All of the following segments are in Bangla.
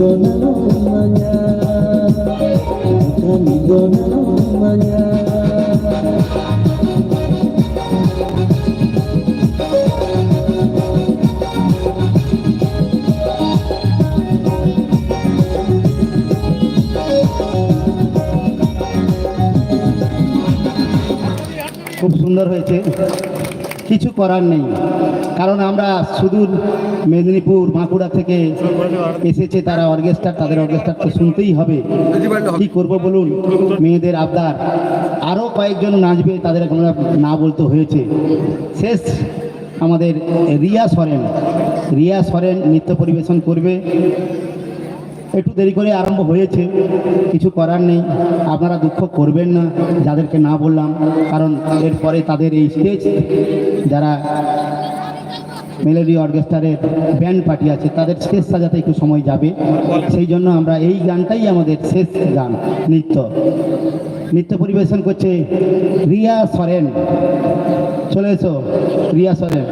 খুব সুন্দর হয়েছে। কিছু করার নেই। কারণ আমরা সুদূর মেদিনীপুর, বাঁকুড়া থেকে এসেছে তারা অর্কেস্ট্রা, তাদের অর্কেস্ট্রা তো শুনতেই হবে। কি করব বলুন? মেয়েদের আবদার। আরও কয়েকজন নাচবে, তাদের এখন না বলতে হয়েছে। শেষ আমাদের রিয়া সরেন। রিয়া সরেন নৃত্য পরিবেশন করবে। একটু দেরি করে আরম্ভ হয়েছে, কিছু করার নেই। আপনারা দুঃখ করবেন না, যাদেরকে না বললাম। কারণ এরপরে তাদের এই স্টেজ যারা মেলোডি অর্কেস্ট্রারের ব্যান্ড পার্টি আছে তাদের শেষ সাজাতে একটু সময় যাবে সেই জন্য আমরা এই গানটাই আমাদের শেষ গান নৃত্য নৃত্য পরিবেশন করছে রিয়া সরেন চলে এসো রিয়া সরেন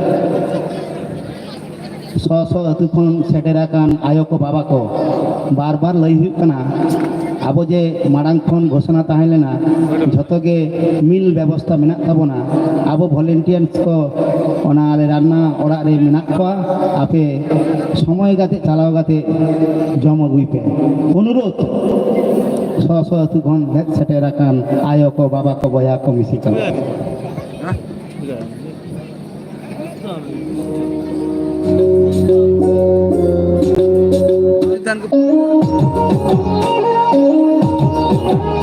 ᱥᱚ ᱥᱚ ᱟᱹᱛᱩ ᱠᱷᱚᱱ ᱥᱮᱴᱮᱨ ᱟᱠᱟᱱ ᱟᱭᱳ ᱠᱚ ᱵᱟᱵᱟ ᱠᱚ ᱵᱟᱨ ᱵᱟᱨ ᱞᱟᱹᱭ ᱦᱩᱭᱩᱜ ᱠᱟᱱᱟ ᱟᱵᱚ ᱡᱮ ᱢᱟᱲᱟᱝ ᱠᱷᱚᱱ ᱜᱷᱳᱥᱚᱱᱟ ᱛᱟᱦᱮᱸ ᱞᱮᱱᱟ ᱡᱷᱚᱛᱚ ᱜᱮ ᱢᱤᱞ ᱵᱮᱵᱚᱥᱛᱷᱟ ᱢᱮᱱᱟᱜ ᱛᱟᱵᱚᱱᱟ ᱟᱵᱚ ᱵᱷᱚᱞᱮᱱᱴᱤᱭᱟᱨᱥ ᱠᱚ ᱚᱱᱟ ᱟᱞᱮ ᱨᱟᱱᱱᱟ ᱚᱲᱟᱜ ᱨᱮ ᱢᱮᱱᱟᱜ ᱠᱚᱣᱟ ᱟᱯᱮ ᱥᱚᱢᱚᱭ ᱠᱟᱛᱮ ᱪᱟᱞᱟᱣ ᱠᱟᱛᱮ ᱡᱚᱢ ᱟᱹᱜᱩᱭ ᱯᱮ ᱚᱱᱩᱨᱳᱫᱷ ᱥᱚᱥᱚ ᱟᱹᱛᱩ ᱠᱷᱚᱱ ᱦᱮᱡ ᱥᱮᱴᱮᱨ ᱟᱠᱟᱱ ᱟᱭᱳ ᱠᱚ ᱵᱟᱵᱟ ᱠᱚ ᱵᱚᱭᱦᱟ ᱠᱚ ᱢᱤᱥᱤ ᱠᱚ Thank you. Oh.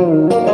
Mm-hmm.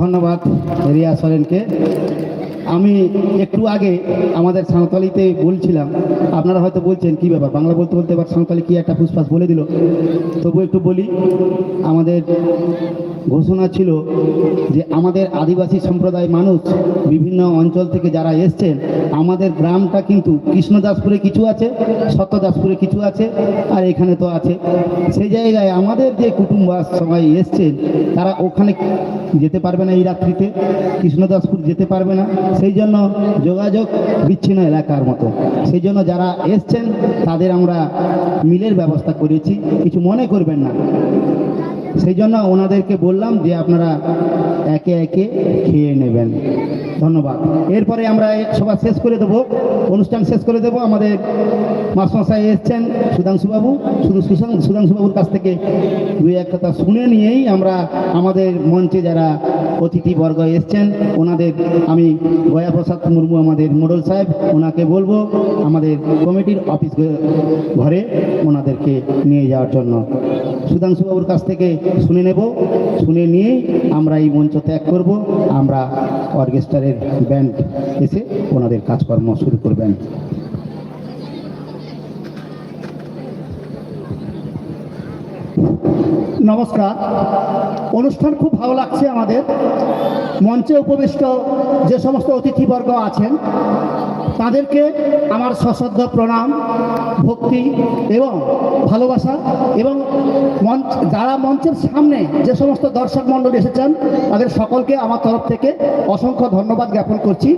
ধন্যবাদ রিয়া সরেনকে। আমি একটু আগে আমাদের সাঁওতালিতে বলছিলাম, আপনারা হয়তো বলছেন, কি ব্যাপার? বাংলা বলতে বলতে এবার সাঁওতালি কী একটা ফুসফাস বলে দিল? তবু একটু বলি, আমাদের ঘোষণা ছিল যে আমাদের আদিবাসী সম্প্রদায় মানুষ বিভিন্ন অঞ্চল থেকে যারা এসছেন, আমাদের গ্রামটা কিন্তু কৃষ্ণদাসপুরে কিছু আছে সত্যদাসপুরে কিছু আছে, আর এখানে তো আছে। সেই জায়গায় আমাদের যে কুটুম্বাস সবাই এসছেন, তারা ওখানে যেতে পারবে না এই রাত্রিতে, কৃষ্ণদাসপুর যেতে পারবে না। সেই জন্য যোগাযোগ বিচ্ছিন্ন এলাকার মতো। সেই জন্য যারা এসছেন, তাদের আমরা মিলের ব্যবস্থা করেছি। কিছু মনে করবেন না। সেই জন্য ওনাদেরকে বললাম যে আপনারা একে একে খেয়ে নেবেন। ধন্যবাদ। এরপরে আমরা সভা শেষ করে দেবো। অনুষ্ঠান শেষ করে দেবো। আমাদের মাসমশাই এসছেন সুধাংশুবাবু শুধু সুধাংশুবাবুর কাছ থেকে দুই এক কথা শুনে নিয়েই আমরা আমাদের মঞ্চে যারা অতিথিবর্গ এসছেন, ওনাদের আমি গয়াপ্রসাদ মুর্মু, আমাদের মোডল সাহেব, ওনাকে বলব, আমাদের কমিটির অফিস ঘরে ওনাদেরকে নিয়ে যাওয়ার জন্য। সুধাংশুবাবুর কাছ থেকে শুনে নেব। শুনে নিয়ে আমরা এই মঞ্চ ত্যাগ করব। আমরা অর্কেস্ট্রারের ব্যান্ড এসে ওনাদের কাজকর্ম শুরু করবেন। নমস্কার। অনুষ্ঠান খুব ভালো লাগছে আমাদের। মঞ্চে উপবিষ্ট যে সমস্ত অতিথিবর্গ আছেন তাদেরকে আমার সশ্রদ্ধ প্রণাম, ভক্তি এবং ভালোবাসা এবং মঞ্চ যারা মঞ্চের সামনে যে সমস্ত দর্শক মণ্ডলী এসেছেন, তাদের সকলকে আমার তরফ থেকে অসংখ্য ধন্যবাদ জ্ঞাপন করছি।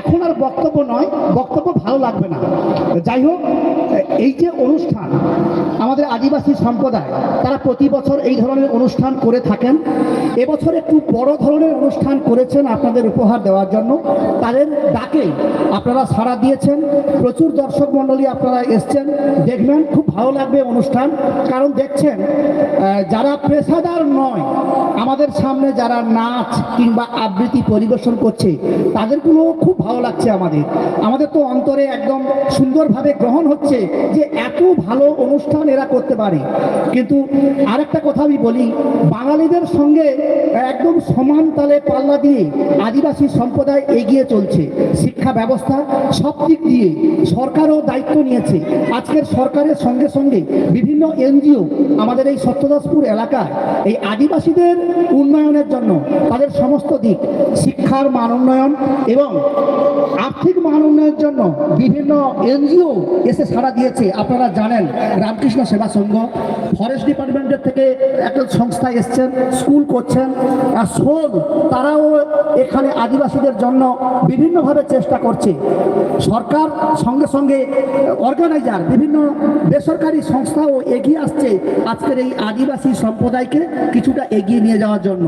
এখন আর বক্তব্য নয়, বক্তব্য ভালো লাগবে না। যাই হোক এই যে অনুষ্ঠান, আমাদের আদিবাসী সম্প্রদায়, তারা প্রতি বছর এই ধরনের অনুষ্ঠান করে থাকেন। এবছর একটু বড় ধরনের অনুষ্ঠান করেছেন আপনাদের উপহার দেওয়ার জন্য। তাদের ডাকে আপনারা সাড়া দিয়েছেন। প্রচুর দর্শক মণ্ডলী আপনারা এসছেন। দেখবেন খুব ভালো লাগবে অনুষ্ঠান। কারণ দেখছেন যারা পেশাদার নয়, আমাদের সামনে যারা নাচ কিংবা আবৃত্তি পরিবেশন করছে, তাদেরগুলো খুব ভালো লাগছে আমাদের। আমাদের তো অন্তরে একদম সুন্দরভাবে গ্রহণ হচ্ছে যে এত ভালো অনুষ্ঠান এরা করতে পারে। কিন্তু আরেকটা কথা আমি বলি, বাঙালিদের সঙ্গে একদম সমান তালে পাল্লা দিয়ে আদিবাসী সম্প্রদায় এগিয়ে চলছে। শিক্ষা ব্যবস্থা সব দিক দিয়ে সরকারও দায়িত্ব নিয়েছে। আজকের সরকারের সঙ্গে সঙ্গে বিভিন্ন এনজিও আমাদের এই সত্যদাসপুর এলাকায় এই আদিবাসীদের উন্নয়নের জন্য তাদের সমস্ত দিক, শিক্ষার মান উন্নয়ন এবং আর্থিক মান উন্নয়নের জন্য বিভিন্ন এনজিও এসে সাড়া দিয়েছে। আপনারা জানেন, রামকৃষ্ণ সেবা সংঘ ফরেস্ট ডিপার্টমেন্টের থেকে একটা সংস্থা এসছেন, স্কুল করছেন, আর শোন তারাও এখানে আদিবাসীদের জন্য বিভিন্নভাবে চেষ্টা করছে। সরকার সঙ্গে সঙ্গে অর্গানাইজার বিভিন্ন বেসরকারি সংস্থাও এগিয়ে আসছে আজকের এই আদিবাসী সম্প্রদায়কে কিছুটা এগিয়ে নিয়ে যাওয়ার জন্য।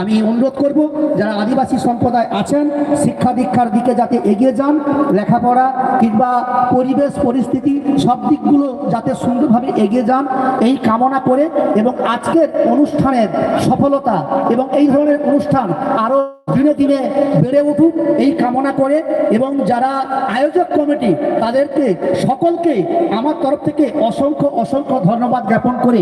আমি অনুরোধ করব, যারা আদিবাসী সম্প্রদায় আছেন, শিক্ষা দীক্ষার দিকে যাতে এগিয়ে যান, লেখাপড়া কিংবা পরিবেশ, পরিস্থিতি সব দিকগুলো যাতে সুন্দরভাবে এগিয়ে যান, এই কামনা করে এবং আজকের অনুষ্ঠানের সফলতা এবং এই ধরনের অনুষ্ঠান আরও দিনে দিনে বেড়ে উঠুক এই কামনা করে এবং যারা আয়োজক কমিটি, তাদেরকে সকলকে আমার তরফ থেকে অসংখ্য অসংখ্য ধন্যবাদ জ্ঞাপন করে।